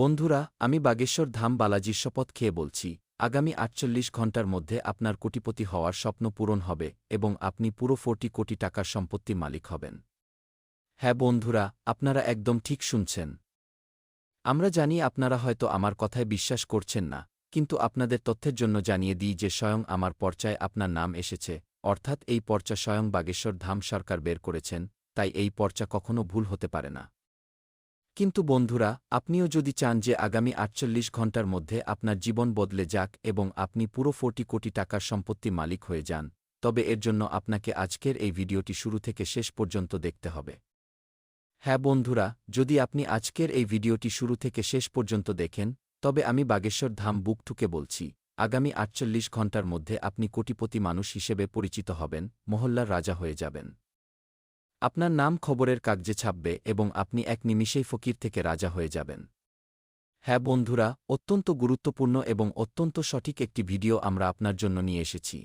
বন্ধুরা, আমি বাগেশ্বর ধাম বালাজির শপথ খেয়ে বলছি, আগামী আটচল্লিশ ঘণ্টার মধ্যে আপনার কোটিপতি হওয়ার স্বপ্ন পূরণ হবে এবং আপনি পুরো ফোরটি কোটি টাকার সম্পত্তির মালিক হবেন। হ্যাঁ বন্ধুরা, আপনারা একদম ঠিক শুনছেন। আমরা জানি আপনারা হয়তো আমার কথায় বিশ্বাস করছেন না, কিন্তু আপনাদের তথ্যের জন্য জানিয়ে দিই যে স্বয়ং আমার পর্চায় আপনার নাম এসেছে, অর্থাৎ এই পর্চা স্বয়ং বাগেশ্বর ধাম সরকার বের করেছেন, তাই এই পর্চা কখনো ভুল হতে পারে না। কিন্তু বন্ধুরা, আপনিও যদি চান যে আগামী আটচল্লিশ ঘণ্টার মধ্যে আপনার জীবন বদলে যাক এবং আপনি পুরো ফোরটি কোটি টাকার সম্পত্তি মালিক হয়ে যান, তবে এর জন্য আপনাকে আজকের এই ভিডিওটি শুরু থেকে শেষ পর্যন্ত দেখতে হবে। হ্যাঁ বন্ধুরা, যদি আপনি আজকের এই ভিডিওটি শুরু থেকে শেষ পর্যন্ত দেখেন, তবে আমি বাগেশ্বর ধাম বুক ঠুকে বলছি, আগামী আটচল্লিশ ঘণ্টার মধ্যে আপনি কোটিপতি মানুষ হিসেবে পরিচিত হবেন, মহল্লার রাজা হয়ে যাবেন। আপনার নাম খবরের কাগজে ছাপবে এবং আপনি এক নিমিষেই ফকির থেকে রাজা হয়ে যাবেন। হ্যাঁ বন্ধুরা, অত্যন্ত গুরুত্বপূর্ণ এবং অত্যন্ত সঠিক একটি ভিডিও আমরা আপনার জন্য নিয়ে এসেছি।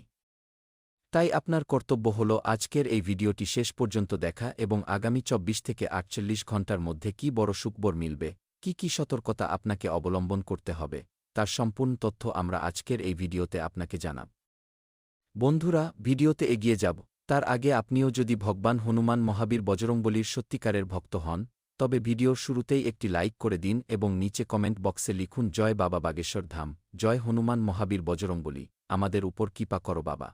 তাই আপনার কর্তব্য হল আজকের এই ভিডিওটি শেষ পর্যন্ত দেখা এবং আগামী চব্বিশ থেকে আটচল্লিশ ঘণ্টার মধ্যে কি বড় সুখবর মিলবে, কি কি সতর্কতা আপনাকে অবলম্বন করতে হবে, তার সম্পূর্ণ তথ্য আমরা আজকের এই ভিডিওতে আপনাকে জানাব। বন্ধুরা, ভিডিওতে এগিয়ে যাব। তার আগে আপনিও যদি ভগবান হনুমান মহাবীর বজরংবলীর সত্যিকারের ভক্ত হন, তবে ভিডিওর শুরুতেই একটি লাইক করে দিন এবং নিচে কমেন্ট বক্সে লিখুন, জয় বাবা বাগেশ্বর ধাম, জয় হনুমান মহাবীর বজরংবলী, আমাদের উপর কৃপা করো বাবা।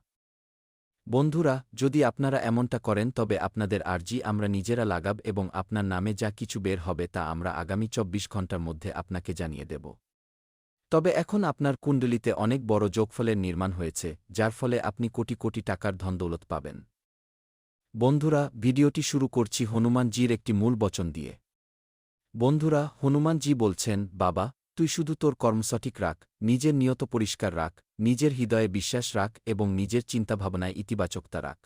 বন্ধুরা, যদি আপনারা এমনটা করেন, তবে আপনাদের আর্জি আমরা নিজেরা লাগাব এবং আপনার নামে যা কিছু বের হবে তা আমরা আগামী চব্বিশ ঘণ্টার মধ্যে আপনাকে জানিয়ে দেব। তবে এখন আপনার কুণ্ডলিতে অনেক বড় যোগফলের নির্মাণ হয়েছে, যার ফলে আপনি কোটি কোটি টাকার ধনদৌলত পাবেন। বন্ধুরা, ভিডিওটি শুরু করছি হনুমানজির একটি মূল বচন দিয়ে। বন্ধুরা, হনুমানজি বলছেন, বাবা, তুই শুধু তোর কর্ম সঠিক রাখ, নিজের নিয়ত পরিষ্কার রাখ, নিজের হৃদয়ে বিশ্বাস রাখ এবং নিজের চিন্তাভাবনায় ইতিবাচকতা রাখ।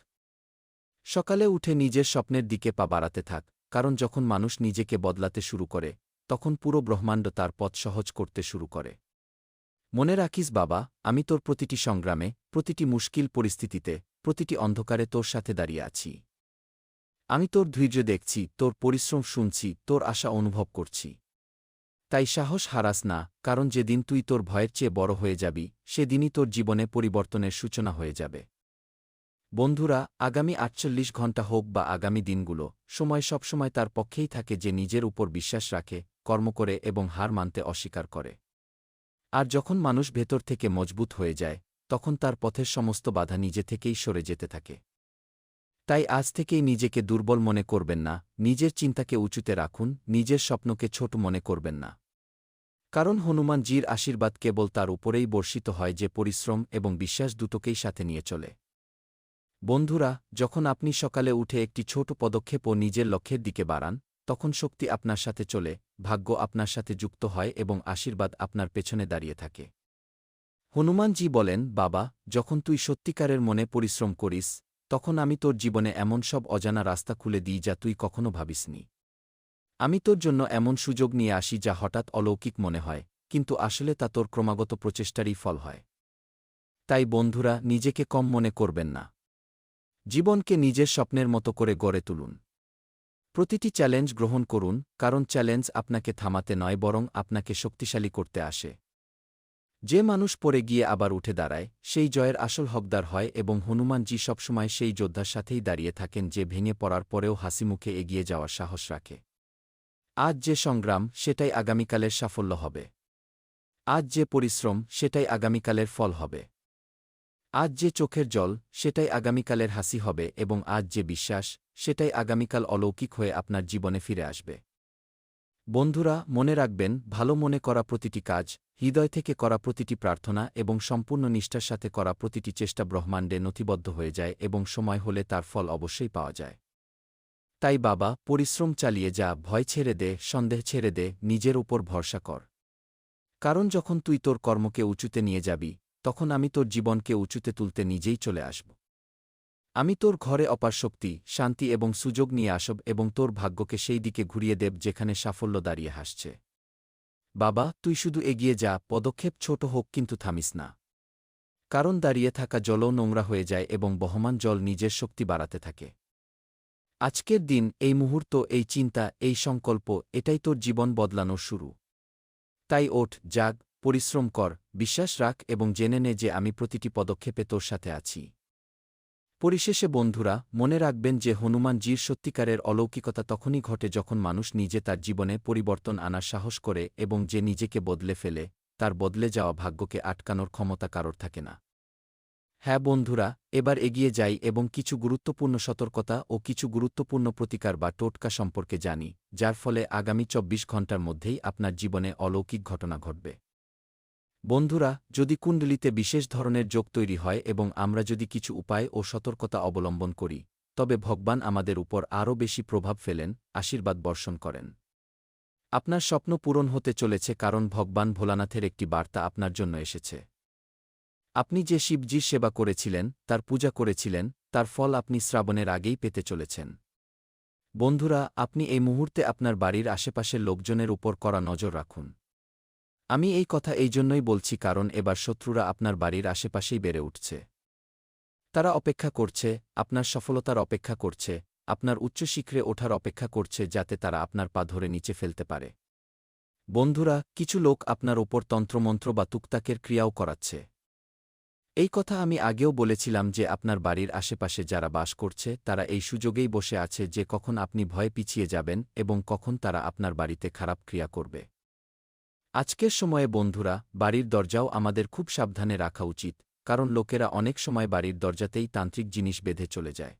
সকালে উঠে নিজের স্বপ্নের দিকে পা বাড়াতে থাক, কারণ যখন মানুষ নিজেকে বদলাতে শুরু করে, তখন পুরো ব্রহ্মাণ্ড তার পথ সহজ করতে শুরু করে। মনে রাখিস বাবা, আমি তোর প্রতিটি সংগ্রামে, প্রতিটি মুশকিল পরিস্থিতিতে, প্রতিটি অন্ধকারে তোর সাথে দাঁড়িয়ে আছি। আমি তোর ধৈর্য দেখছি, তোর পরিশ্রম শুনছি, তোর আশা অনুভব করছি। তাই সাহস হারাস না, কারণ যেদিন তুই তোর ভয়ের চেয়ে বড় হয়ে যাবি, সেদিনই তোর জীবনে পরিবর্তনের সূচনা হয়ে যাবে। বন্ধুরা, আগামী আটচল্লিশ ঘণ্টা হোক বা আগামী দিনগুলো, সময় সবসময় তার পক্ষেই থাকে যে নিজের উপর বিশ্বাস রাখে, কর্ম করে এবং হার মানতে অস্বীকার করে। আর যখন মানুষ ভেতর থেকে মজবুত হয়ে যায়, তখন তার পথের সমস্ত বাধা নিজে থেকেই সরে যেতে থাকে। তাই আজ থেকেই নিজেকে দুর্বল মনে করবেন না, নিজের চিন্তাকে উঁচুতে রাখুন, নিজের স্বপ্নকে ছোট মনে করবেন না। কারণ হনুমান হনুমানজির আশীর্বাদ কেবল তার উপরেই বর্ষিত হয় যে পরিশ্রম এবং বিশ্বাস দুটোকেই সাথে নিয়ে চলে। বন্ধুরা, যখন আপনি সকালে উঠে একটি ছোট পদক্ষেপ ও নিজের লক্ষ্যের দিকে বাড়ান তখন শক্তি আপনার সাথে চলে, ভাগ্য আপনার সাথে যুক্ত হয় এবং আশীর্বাদ আপনার পেছনে দাঁড়িয়ে থাকে। হনুমানজি বলেন, বাবা, যখন তুই সত্যিকারের মনে পরিশ্রম করিস, তখন আমি তোর জীবনে এমন সব অজানা রাস্তা খুলে দিই যা তুই কখনো ভাবিসনি। আমি তোর জন্য এমন সুযোগ নিয়ে আসি যা হঠাৎ অলৌকিক মনে হয়, কিন্তু আসলে তা তোর ক্রমাগত প্রচেষ্টারই ফল হয়। তাই বন্ধুরা, নিজেকে কম মনে করবেন না। জীবনকে নিজের স্বপ্নের মতো করে গড়ে তুলুন। প্রতিটি চ্যালেঞ্জ গ্রহণ করুন, কারণ চ্যালেঞ্জ আপনাকে থামাতে নয়, বরং আপনাকে শক্তিশালী করতে আসে। যে মানুষ পরে গিয়ে আবার উঠে দাঁড়ায়, সেই জয়ের আসল হকদার হয় এবং হনুমানজি সবসময় সেই যোদ্ধার সাথেই দাঁড়িয়ে থাকেন যে ভেঙে পড়ার পরেও হাসিমুখে এগিয়ে যাওয়ার সাহস রাখে। আজ যে সংগ্রাম, সেটাই আগামীকালের সাফল্য হবে। আজ যে পরিশ্রম, সেটাই আগামীকালের ফল হবে। আজ যে চোখের জল, সেটাই আগামীকালের হাসি হবে এবং আজ যে বিশ্বাস, সেটাই আগামীকাল অলৌকিক হয়ে আপনার জীবনে ফিরে আসবে। বন্ধুরা, মনে রাখবেন, ভালো মনে করা প্রতিটি কাজ, হৃদয় থেকে করা প্রতিটি প্রার্থনা এবং সম্পূর্ণ নিষ্ঠার সাথে করা প্রতিটি চেষ্টা ব্রহ্মাণ্ডে নথিবদ্ধ হয়ে যায় এবং সময় হলে তার ফল অবশ্যই পাওয়া যায়। তাই বাবা, পরিশ্রম চালিয়ে যা, ভয় ছেড়ে দে, সন্দেহ ছেড়ে দে, নিজের উপর ভরসা কর। কারণ যখন তুই তোর কর্মকে উঁচুতে নিয়ে যাবি তখন আমি তোর জীবনকে উঁচুতে তুলতে নিজেই চলে আসব। আমি তোর ঘরে অপার শক্তি, শান্তি এবং সুযোগ নিয়ে আসব এবং তোর ভাগ্যকে সেই দিকে ঘুরিয়ে দেব যেখানে সাফল্য দাঁড়িয়ে হাসছে। বাবা, তুই শুধু এগিয়ে যা, পদক্ষেপ ছোট হোক কিন্তু থামিস না। কারণ দাঁড়িয়ে থাকা জলও নোংরা হয়ে যায় এবং বহমান জল নিজের শক্তি বাড়াতে থাকে। আজকের দিন, এই মুহূর্ত, এই চিন্তা, এই সংকল্প, এটাই তোর জীবন বদলানোর শুরু। তাই ওঠ, জাগ, পরিশ্রম কর বিশ্বাস রাখ এবং জেনে নে যে আমি প্রতিটি পদক্ষেপে তোর সাথে আছি। পরিশেষে, বন্ধুরা, মনে রাখবেন যে হনুমানজির সত্যিকারের অলৌকিকতা তখনই ঘটে যখন মানুষ নিজে তার জীবনে পরিবর্তন আনার সাহস করে এবং যে নিজেকে বদলে ফেলে, তার বদলে যাওয়া ভাগ্যকে আটকানোর ক্ষমতা কারোর থাকে না। হ্যাঁ বন্ধুরা, এবার এগিয়ে যাই এবং কিছু গুরুত্বপূর্ণ সতর্কতা ও কিছু গুরুত্বপূর্ণ প্রতিকার বা টোটকা সম্পর্কে জানি, যার ফলে আগামী চব্বিশ ঘণ্টার মধ্যেই আপনার জীবনে অলৌকিক ঘটনা ঘটবে। বন্ধুরা, যদি কুণ্ডলিতে বিশেষ ধরনের যোগ তৈরি হয় এবং আমরা যদি কিছু উপায় ও সতর্কতা অবলম্বন করি, তবে ভগবান আমাদের উপর আরও বেশি প্রভাব ফেলেন, আশীর্বাদ বর্ষণ করেন। আপনার স্বপ্ন পূরণ হতে চলেছে কারণ ভগবান ভোলানাথের একটি বার্তা আপনার জন্য এসেছে। আপনি যে শিবজির সেবা করেছিলেন, তার পূজা করেছিলেন, তার ফল আপনি শ্রাবণের আগেই পেতে চলেছেন। বন্ধুরা, আপনি এই মুহূর্তে আপনার বাড়ির আশেপাশের লোকজনের উপর করা নজর রাখুন। আমি এই কথা এই জন্যই বলছি কারণ এবার শত্রুরা আপনার বাড়ির আশেপাশেই বেড়ে উঠছে। তারা অপেক্ষা করছে, আপনার সফলতার অপেক্ষা করছে, আপনার উচ্চ উচ্চশিখরে ওঠার অপেক্ষা করছে যাতে তারা আপনার পা ধরে নিচে ফেলতে পারে। বন্ধুরা, কিছু লোক আপনার ওপর তন্ত্রমন্ত্র বা তুকতাকের ক্রিয়াও করাচ্ছে। এই কথা আমি আগেও বলেছিলাম যে আপনার বাড়ির আশেপাশে যারা বাস করছে, তারা এই সুযোগেই বসে আছে যে কখন আপনি ভয়ে পিছিয়ে যাবেন এবং কখন তারা আপনার বাড়িতে খারাপ ক্রিয়া করবে। আজকের সময়ে বন্ধুরা, বাড়ির দরজাও আমাদের খুব সাবধানে রাখা উচিত, কারণ লোকেরা অনেক সময় বাড়ির দরজাতেই তান্ত্রিক জিনিস বেঁধে চলে যায়।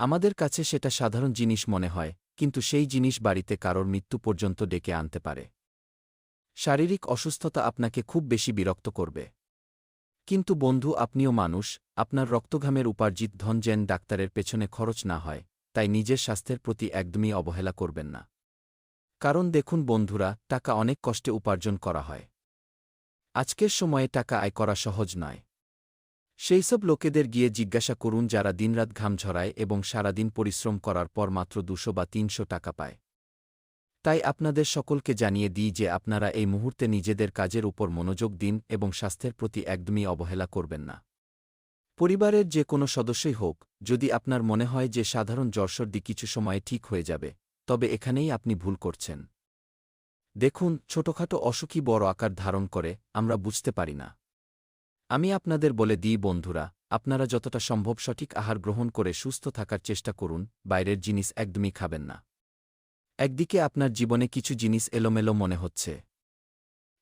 আমাদের কাছে সেটা সাধারণ জিনিস মনে হয়, কিন্তু সেই জিনিস বাড়িতে কারোর মৃত্যু পর্যন্ত ডেকে আনতে পারে। শারীরিক অসুস্থতা আপনাকে খুব বেশি বিরক্ত করবে। কিন্তু বন্ধু, আপনিও মানুষ, আপনার রক্তঘামের উপার্জিত ধন যেন ডাক্তারের পেছনে খরচ না হয়, তাই নিজের স্বাস্থ্যের প্রতি একদমই অবহেলা করবেন না। কারণ দেখুন বন্ধুরা, টাকা অনেক কষ্টে উপার্জন করা হয়। আজকের সময়ে টাকা আয় করা সহজ নয়। সেই সব লোকেদের গিয়ে জিজ্ঞাসা করুন যারা দিনরাত ঘাম ঝরায় এবং সারাদিন পরিশ্রম করার পর মাত্র দুশো বা তিনশো টাকা পায়। তাই আপনাদের সকলকে জানিয়ে দিই যে আপনারা এই মুহূর্তে নিজেদের কাজের উপর মনোযোগ দিন এবং স্বাস্থ্যের প্রতি একদমই অবহেলা করবেন না। পরিবারের যে কোনো সদস্যই হোক, যদি আপনার মনে হয় যে সাধারণ জ্বরসর্দি কিছু সময়ে ঠিক হয়ে যাবে তবে এখানেই আপনি ভুল করছেন। দেখুন, ছোটখাটো অসুখী বড় আকার ধারণ করে, আমরা বুঝতে পারি না। আমি আপনাদের বলে দিই, বন্ধুরা, আপনারা যতটা সম্ভব সঠিক আহার গ্রহণ করে সুস্থ থাকার চেষ্টা করুন, বাইরের জিনিস একদমই খাবেন না। একদিকে আপনার জীবনে কিছু জিনিস এলোমেলো মনে হচ্ছে।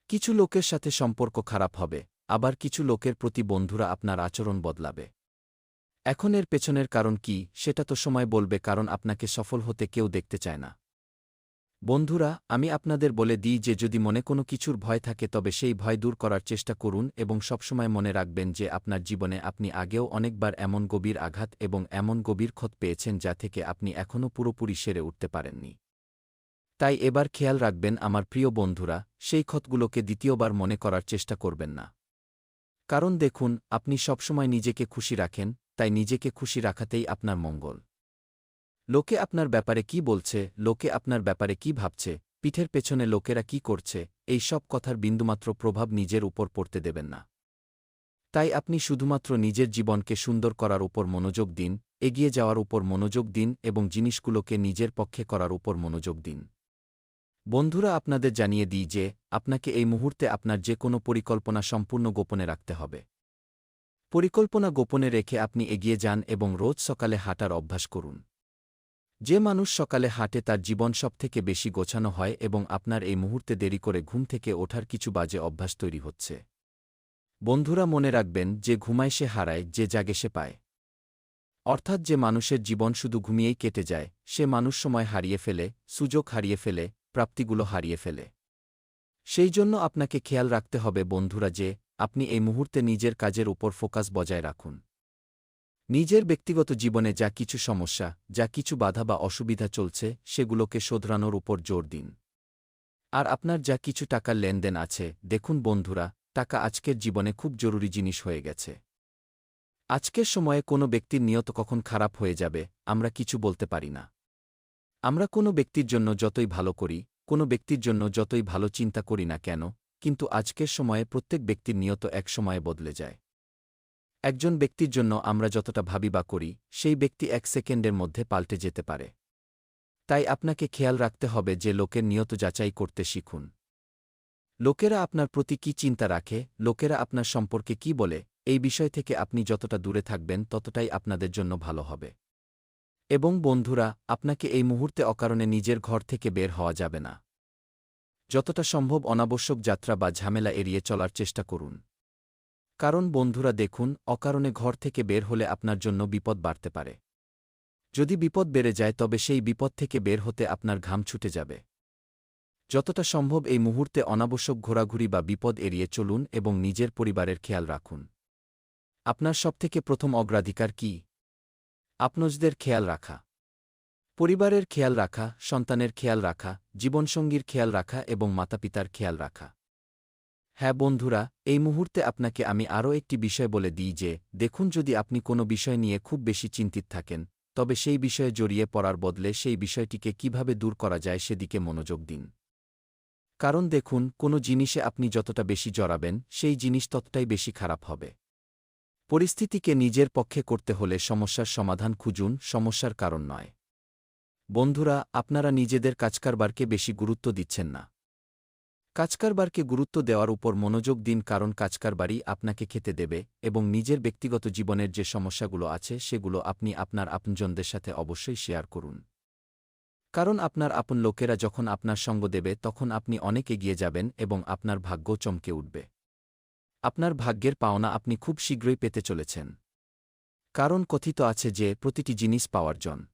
কিছু লোকের সাথে সম্পর্ক খারাপ হবে, আবার কিছু লোকের প্রতি বন্ধুরা আপনার আচরণ বদলাবে। এখন এর পেছনের কারণ কি, সেটা তো সময় বলবে কারণ আপনাকে সফল হতে কেউ দেখতে চায় না। বন্ধুরা, আমি আপনাদের বলে দিই যে যদি মনে কোনো কিছুর ভয় থাকে তবে সেই ভয় দূর করার চেষ্টা করুন এবং সবসময় মনে রাখবেন যে আপনার জীবনে আপনি আগেও অনেকবার এমন গভীর আঘাত এবং এমন গভীর ক্ষত পেয়েছেন যা থেকে আপনি এখনও পুরোপুরি সেরে উঠতে পারেননি। তাই এবার খেয়াল রাখবেন, আমার প্রিয় বন্ধুরা, সেই ক্ষতগুলোকে দ্বিতীয়বার মনে করার চেষ্টা করবেন না। কারণ দেখুন, আপনি সবসময় নিজেকে খুশি রাখেন তাই নিজেকে খুশি রাখাতেই আপনার মঙ্গল। লোকে আপনার ব্যাপারে কি বলছে, লোকে আপনার ব্যাপারে কি ভাবছে, পিঠের পেছনে লোকেরা কি করছে, এই সব কথার বিন্দুমাত্র প্রভাব নিজের উপর পড়তে দেবেন না। তাই আপনি শুধুমাত্র নিজের জীবনকে সুন্দর করার উপর মনোযোগ দিন, এগিয়ে যাওয়ার উপর মনোযোগ দিন এবং জিনিসগুলোকে নিজের পক্ষে করার উপর মনোযোগ দিন। বন্ধুরা, আপনাদের জানিয়ে দিই যে, আপনাকে এই মুহূর্তে আপনার যে কোনো পরিকল্পনা সম্পূর্ণ গোপনে রাখতে হবে। পরিকল্পনা গোপনে রেখে আপনি এগিয়ে যান এবং রোজ সকালে হাঁটার অভ্যাস করুন। যে মানুষ সকালে হাঁটে তার জীবন সবথেকে বেশি গোছানো হয় এবং আপনার এই মুহূর্তে দেরি করে ঘুম থেকে ওঠার কিছু বাজে অভ্যাস তৈরি হচ্ছে। বন্ধুরা মনে রাখবেন, যে ঘুমায় সে হারায়, যে জাগে সে পায়। অর্থাৎ যে মানুষের জীবন শুধু ঘুমিয়েই কেটে যায়, সে মানুষ সময় হারিয়ে ফেলে, সুযোগ হারিয়ে ফেলে, প্রাপ্তিগুলো হারিয়ে ফেলে। সেই জন্য আপনাকে খেয়াল রাখতে হবে বন্ধুরা, যে আপনি এই মুহূর্তে নিজের কাজের উপর ফোকাস বজায় রাখুন। নিজের ব্যক্তিগত জীবনে যা কিছু সমস্যা, যা কিছু বাধা বা অসুবিধা চলছে, সেগুলোকে শোধরানোর উপর জোর দিন। আর আপনার যা কিছু টাকার লেনদেন আছে, দেখুন বন্ধুরা, টাকা আজকের জীবনে খুব জরুরি জিনিস হয়ে গেছে। আজকের সময়ে কোনো ব্যক্তির নিয়ত কখন খারাপ হয়ে যাবে, আমরা কিছু বলতে পারি না। আমরা কোনো ব্যক্তির জন্য যতই ভালো করি, কোনো ব্যক্তির জন্য যতই ভালো চিন্তা করি না কেন কিন্তু আজকের সময়ে প্রত্যেক ব্যক্তির নিয়ত এক সময়ে বদলে যায়। একজন ব্যক্তির জন্য আমরা যতটা ভাবি বা করি, সেই ব্যক্তি এক সেকেন্ডের মধ্যে পাল্টে যেতে পারে। তাই আপনাকে খেয়াল রাখতে হবে যে লোকের নিয়ত যাচাই করতে শিখুন। লোকেরা আপনার প্রতি কি চিন্তা রাখে, লোকেরা আপনার সম্পর্কে কি বলে, এই বিষয় থেকে আপনি যতটা দূরে থাকবেন ততটাই আপনাদের জন্য ভালো হবে। এবং বন্ধুরা, আপনাকে এই মুহূর্তে অকারণে নিজের ঘর থেকে বের হওয়া যাবে না। যতটা সম্ভব অনাবশ্যক যাত্রা বা ঝামেলা এড়িয়ে চলার চেষ্টা করুন। কারণ বন্ধুরা দেখুন, অকারণে ঘর থেকে বের হলে আপনার জন্য বিপদ বাড়তে পারে। যদি বিপদ বেড়ে যায়, তবে সেই বিপদ থেকে বের হতে আপনার ঘাম ছুটে যাবে। যতটা সম্ভব এই মুহূর্তে অনাবশ্যক ঘোরাঘুরি বা বিপদ এড়িয়ে চলুন এবং নিজের পরিবারের খেয়াল রাখুন। আপনার সবথেকে প্রথম অগ্রাধিকার কি? আপনজদের খেয়াল রাখা। পরিবারের খেয়াল রাখা, সন্তানের খেয়াল রাখা, জীবনসঙ্গীর খেয়াল রাখা এবং মাতাপিতার খেয়াল রাখা। হ্যাঁ বন্ধুরা, এই মুহূর্তে আপনাকে আমি আরও একটি বিষয় বলে দিই যে, দেখুন যদি আপনি কোনো বিষয় নিয়ে খুব বেশি চিন্তিত থাকেন, তবে সেই বিষয়ে জড়িয়ে পড়ার বদলে সেই বিষয়টিকে কীভাবে দূর করা যায় সেদিকে মনোযোগ দিন। কারণ দেখুন, কোনো জিনিসে আপনি যতটা বেশি জড়াবেন, সেই জিনিস ততটাই বেশি খারাপ হবে। পরিস্থিতিকে নিজের পক্ষে করতে হলে সমস্যার সমাধান খুঁজুন, সমস্যার কারণ নয়। বন্ধুরা, আপনারা নিজেদের কাজকারবারকে বেশি গুরুত্ব দিচ্ছেন না। কাজকারবারকে গুরুত্ব দেওয়ার উপর মনোযোগ দিন কারণ কাজকারবারই আপনাকে খেতে দেবে এবং নিজের ব্যক্তিগত জীবনের যে সমস্যাগুলো আছে সেগুলো আপনি আপনার আপনজনদের সাথে অবশ্যই শেয়ার করুন। কারণ আপনার আপন লোকেরা যখন আপনার সঙ্গ দেবে তখন আপনি অনেক এগিয়ে যাবেন এবং আপনার ভাগ্য চমকে উঠবে। আপনার ভাগ্যের পাওনা আপনি খুব শীঘ্রই পেতে চলেছেন। কারণ কথিত আছে যে, প্রতিটি জিনিস পাওয়ার জন।